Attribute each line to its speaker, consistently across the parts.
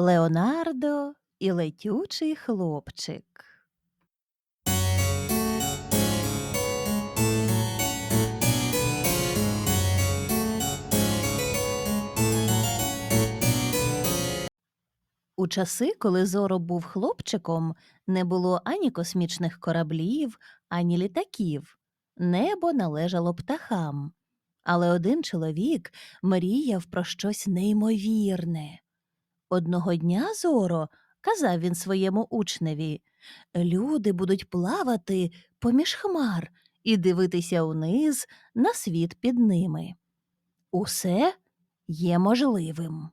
Speaker 1: Леонардо і летючий хлопчик. У часи, коли Зоро був хлопчиком, не було ані космічних кораблів, ані літаків. Небо належало птахам. Але один чоловік мріяв про щось неймовірне. Одного дня Зоро, казав він своєму учневі, люди будуть плавати поміж хмар і дивитися униз на світ під ними. Усе є можливим.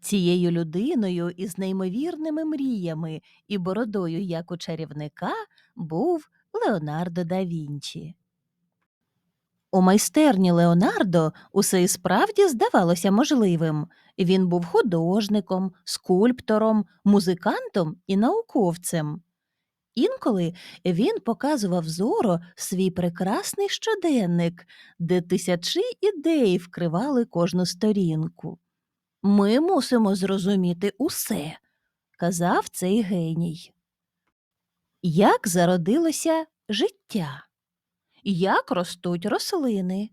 Speaker 1: Цією людиною із неймовірними мріями і бородою, як у чарівника, був Леонардо да Вінчі. У майстерні Леонардо усе і справді здавалося можливим. Він був художником, скульптором, музикантом і науковцем. Інколи він показував зоро свій прекрасний щоденник, де тисячі ідей вкривали кожну сторінку. Ми мусимо зрозуміти усе, казав цей геній. Як зародилося життя? Як ростуть рослини?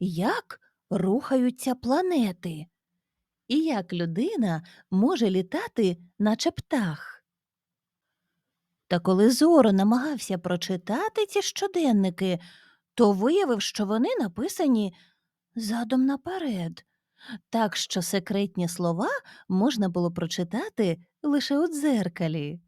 Speaker 1: Як рухаються планети? І як людина може літати, наче птах? Та коли Зоро намагався прочитати ці щоденники, то виявив, що вони написані задом наперед, так що секретні слова можна було прочитати лише у дзеркалі.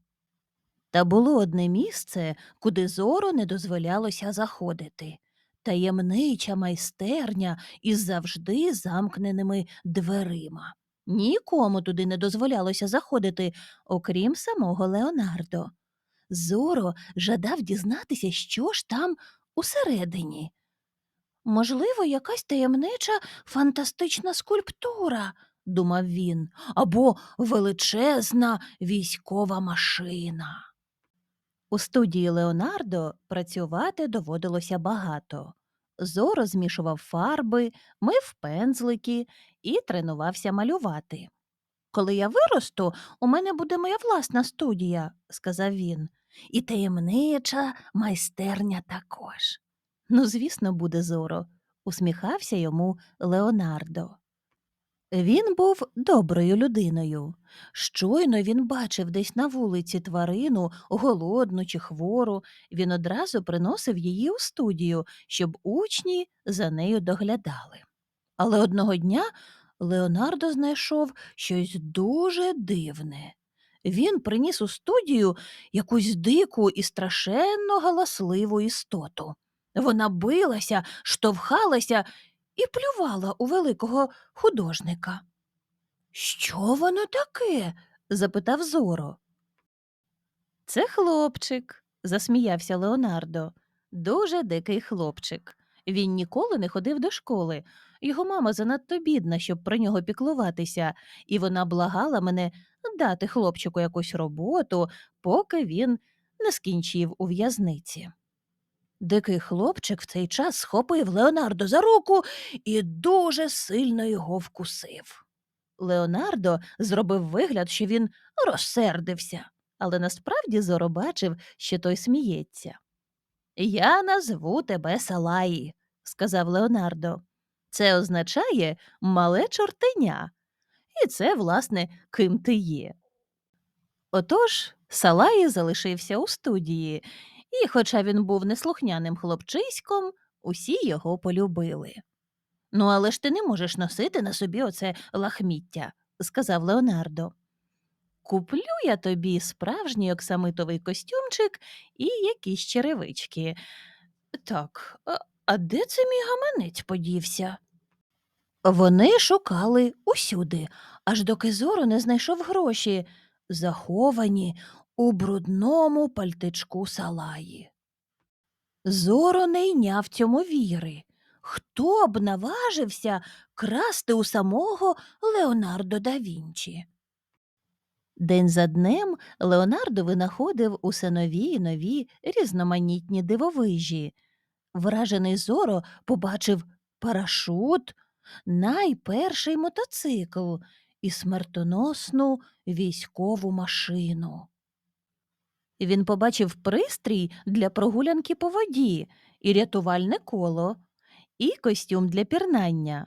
Speaker 1: Та було одне місце, куди зору не дозволялося заходити. Таємнича майстерня із завжди замкненими дверима. Нікому туди не дозволялося заходити, окрім самого Леонардо. Зоро жадав дізнатися, що ж там усередині. Можливо, якась таємнича фантастична скульптура, думав він, або величезна військова машина. У студії Леонардо працювати доводилося багато. Зоро змішував фарби, мив пензлики і тренувався малювати. Коли я виросту, у мене буде моя власна студія, сказав він, і таємнича майстерня також. Ну, звісно, буде Зоро, усміхався йому Леонардо. Він був доброю людиною. Щойно він бачив десь на вулиці тварину, голодну чи хвору, він одразу приносив її у студію, щоб учні за нею доглядали. Але одного дня Леонардо знайшов щось дуже дивне. Він приніс у студію якусь дику і страшенно галасливу істоту. Вона билася, штовхалася і плювала у великого художника. Що воно таке? запитав Зоро. Це хлопчик, засміявся Леонардо. Дуже дикий хлопчик. Він ніколи не ходив до школи. Його мама занадто бідна, щоб про нього піклуватися, і вона благала мене дати хлопчику якусь роботу, поки він не скінчив у в'язниці. Дикий хлопчик в цей час схопив Леонардо за руку і дуже сильно його вкусив. Леонардо зробив вигляд, що він розсердився, але насправді Зоро бачив, що той сміється. Я назву тебе Салаї, сказав Леонардо. Це означає мале чортеня, і це, власне, ким ти є. Отож, Салаї залишився у студії, і, хоча він був неслухняним хлопчиськом, усі його полюбили. Ну, але ж ти не можеш носити на собі оце лахміття, сказав Леонардо. Куплю я тобі справжній оксамитовий костюмчик і якісь черевички. Так, а, де це мій гаманець подівся? Вони шукали усюди, аж доки зору не знайшов гроші, заховані у брудному пальтичку салаї. Зоро не йняв цьому віри. Хто б наважився красти у самого Леонардо да Вінчі? День за днем Леонардо винаходив усе нові й нові різноманітні дивовижі. Вражений зоро побачив парашут, найперший мотоцикл і смертоносну військову машину. Він побачив пристрій для прогулянки по воді, і рятувальне коло, і костюм для пірнання.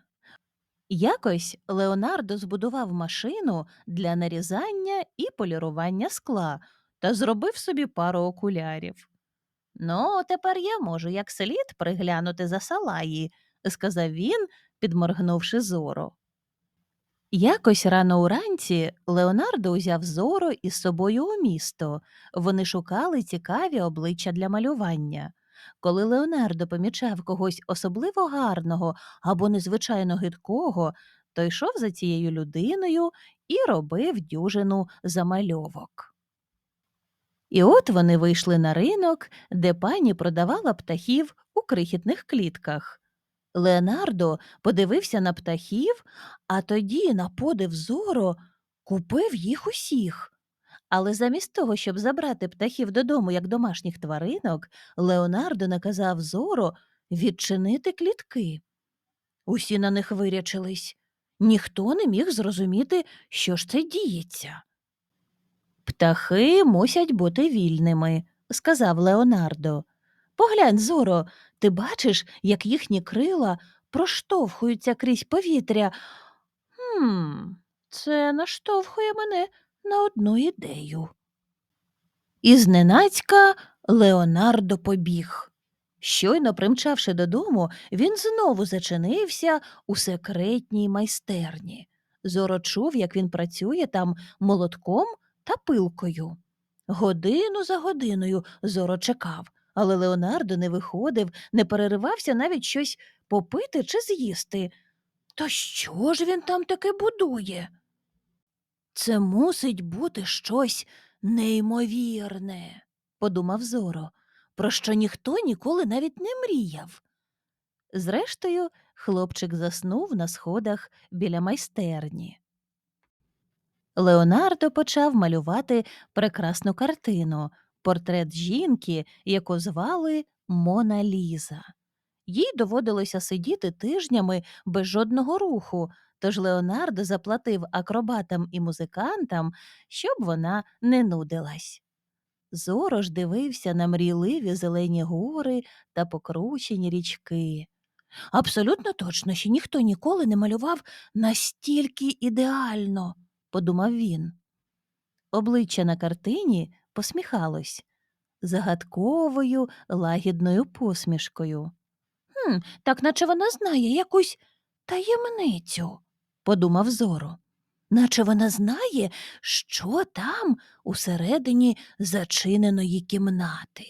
Speaker 1: Якось Леонардо збудував машину для нарізання і полірування скла та зробив собі пару окулярів. Ну, тепер я можу як слід приглянути за салаї, сказав він, підморгнувши зору. Якось рано уранці Леонардо узяв зору із собою у місто. Вони шукали цікаві обличчя для малювання. Коли Леонардо помічав когось особливо гарного або незвичайно гидкого, то йшов за цією людиною і робив дюжину замальовок. І от вони вийшли на ринок, де пані продавала птахів у крихітних клітках. Леонардо подивився на птахів, а тоді, на подив зору, купив їх усіх. Але замість того, щоб забрати птахів додому як домашніх тваринок, Леонардо наказав зору відчинити клітки. Усі на них вирячились. Ніхто не міг зрозуміти, що ж це діється. Птахи мусять бути вільними, сказав Леонардо. Поглянь, зоро, ти бачиш, як їхні крила проштовхуються крізь повітря. Хм, це наштовхує мене на одну ідею. І зненацька Леонардо побіг. Щойно примчавши додому, він знову зачинився у секретній майстерні. Зоро чув, як він працює там молотком та пилкою. Годину за годиною Зоро чекав, але Леонардо не виходив, не переривався навіть щось попити чи з'їсти. То що ж він там таке будує? Це мусить бути щось неймовірне, подумав Зоро, про що ніхто ніколи навіть не мріяв. Зрештою, хлопчик заснув на сходах біля майстерні. Леонардо почав малювати прекрасну картину портрет жінки, яку звали Мона Ліза. Їй доводилося сидіти тижнями без жодного руху, тож Леонардо заплатив акробатам і музикантам, щоб вона не нудилась. Зорож дивився на мрійливі зелені гори та покручені річки. Абсолютно точно, що ніхто ніколи не малював настільки ідеально, подумав він. Обличчя на картині посміхалось загадковою лагідною посмішкою. Хм, так наче вона знає якусь таємницю, подумав Зоро. Наче вона знає, що там усередині зачиненої кімнати.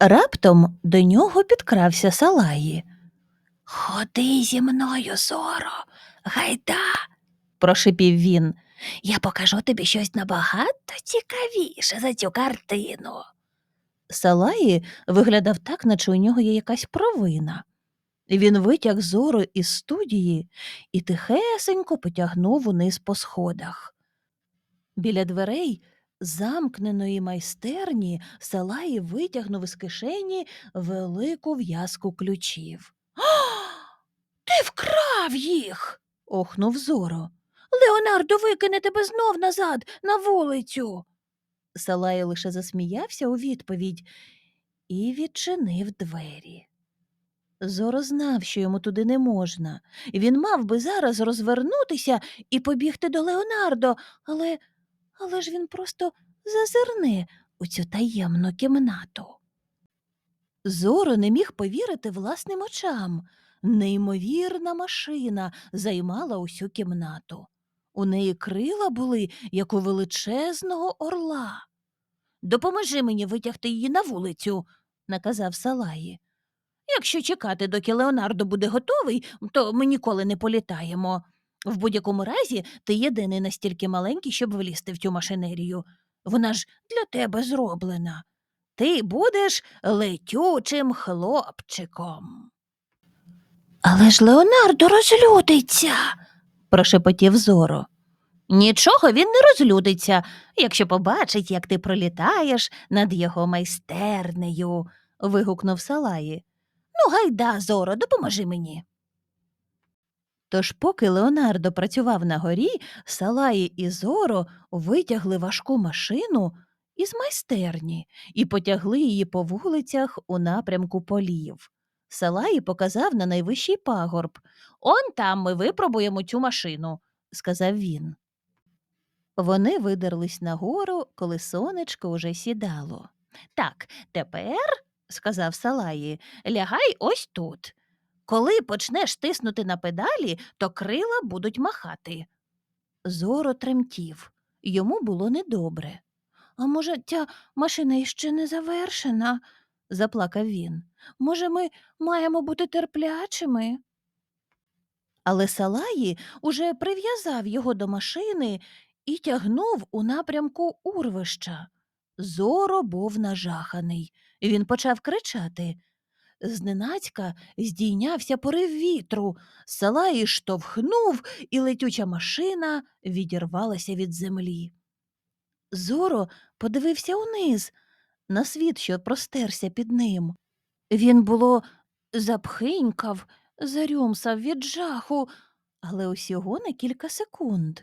Speaker 1: Раптом до нього підкрався Салаї. Ходи зі мною, Зоро, гайда, прошипів він. Я покажу тобі щось набагато цікавіше за цю картину. Салаї виглядав так, наче у нього є якась провина. Він витяг зору із студії і тихесенько потягнув униз по сходах. Біля дверей замкненої майстерні Салаї витягнув із кишені велику в'язку ключів. Ти вкрав їх. охнув зоро. Леонардо викине тебе знов назад на вулицю. Салай лише засміявся у відповідь і відчинив двері. Зоро знав, що йому туди не можна. Він мав би зараз розвернутися і побігти до Леонардо, але, але ж він просто зазирне у цю таємну кімнату. Зоро не міг повірити власним очам. Неймовірна машина займала усю кімнату. У неї крила були, як у величезного орла. Допоможи мені витягти її на вулицю, наказав Салаї. Якщо чекати, доки Леонардо буде готовий, то ми ніколи не політаємо. В будь-якому разі ти єдиний настільки маленький, щоб влізти в цю машинерію. Вона ж для тебе зроблена. Ти будеш летючим хлопчиком. Але ж Леонардо розлютиться, прошепотів Зоро. Нічого він не розлюдиться, якщо побачить, як ти пролітаєш над його майстернею, вигукнув Салаї. Ну, гайда, Зоро, допоможи мені. Тож, поки Леонардо працював на горі, Салаї і Зоро витягли важку машину із майстерні і потягли її по вулицях у напрямку полів. Салаї показав на найвищий пагорб. Он там ми випробуємо цю машину, сказав він. Вони видерлись нагору, коли сонечко уже сідало. Так, тепер, сказав Салаї, лягай ось тут. Коли почнеш тиснути на педалі, то крила будуть махати. Зоро тремтів. Йому було недобре. А може, ця машина іще не завершена? заплакав він. Може, ми маємо бути терплячими? Але Салаї уже прив'язав його до машини і тягнув у напрямку урвища. Зоро був нажаханий. Він почав кричати. Зненацька здійнявся порив вітру, Салаї штовхнув, і летюча машина відірвалася від землі. Зоро подивився униз, на світ, що простерся під ним. Він, було, запхинькав, зарюмсав від жаху, але усього на кілька секунд.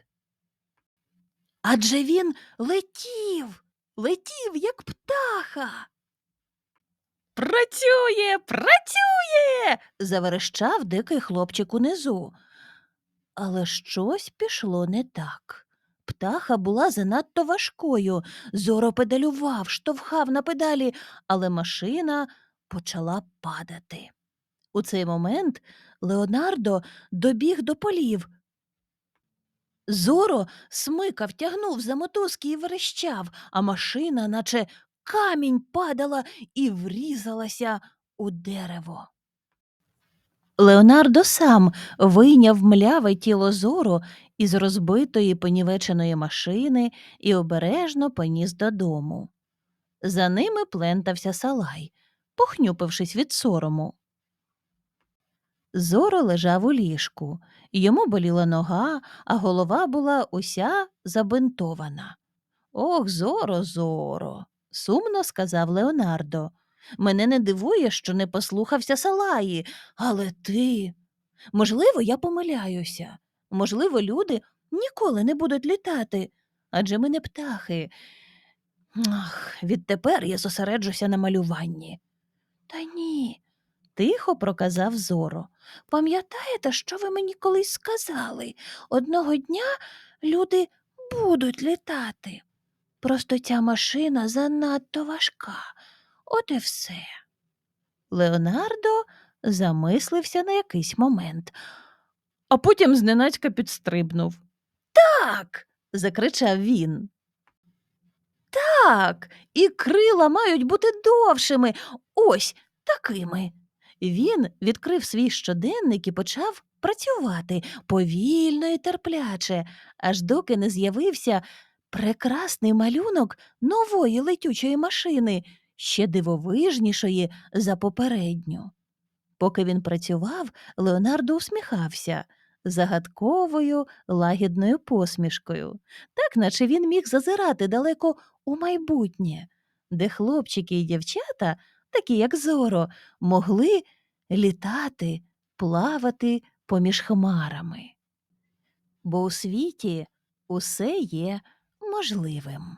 Speaker 1: Адже він летів, летів, як птаха. Працює, працює. заверещав дикий хлопчик унизу. Але щось пішло не так. Птаха була занадто важкою. Зоро педалював, штовхав на педалі, але машина почала падати. У цей момент Леонардо добіг до полів. Зоро смикав, тягнув за мотузки і верещав, а машина, наче камінь, падала і врізалася у дерево. Леонардо сам вийняв мляве тіло зору із розбитої понівеченої машини і обережно поніс додому. За ними плентався салай, похнюпившись від сорому. Зоро лежав у ліжку, йому боліла нога, а голова була уся забинтована. Ох, зоро, зоро, сумно сказав Леонардо. Мене не дивує, що не послухався Салаї, але ти. Можливо, я помиляюся. Можливо, люди ніколи не будуть літати, адже ми не птахи. Ах, відтепер я зосереджуся на малюванні. Та ні, тихо проказав Зоро. Пам'ятаєте, що ви мені колись сказали? Одного дня люди будуть літати. Просто ця машина занадто важка. От і все. Леонардо замислився на якийсь момент, а потім зненацька підстрибнув. Так. закричав він. Так, і крила мають бути довшими, ось такими. Він відкрив свій щоденник і почав працювати повільно і терпляче, аж доки не з'явився прекрасний малюнок нової летючої машини, ще дивовижнішої за попередню. Поки він працював, Леонардо усміхався загадковою лагідною посмішкою, так наче він міг зазирати далеко у майбутнє, де хлопчики і дівчата, такі як Зоро, могли літати, плавати поміж хмарами. Бо у світі усе є можливим.